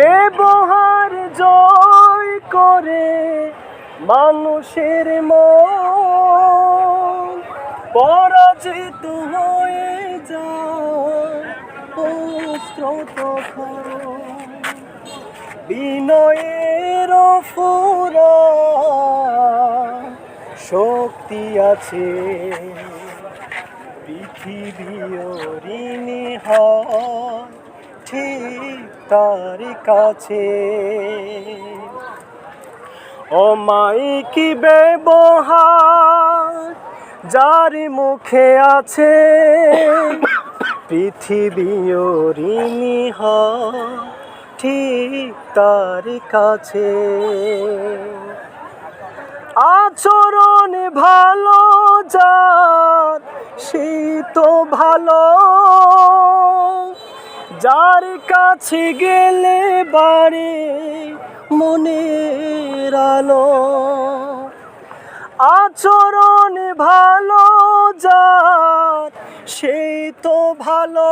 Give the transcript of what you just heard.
ব্যবহার জয় করে মানুষের মন। পরাজিত হয়ে যায় বিনয়ের ফুরা শক্তি আছে। পৃথিবী ঋণী হয়। ঠিক তার কাছে। অমায়িকি ব্যবহার যার মুখে আছে পৃথিবী ঋণী হয় ঠিক তার কাছে। আচরণ ভালো যার সেই তো ভালো যার কাছে গেলে বাড়ে মনের আলো। আচরণ ভালো যার সেই তো ভালো।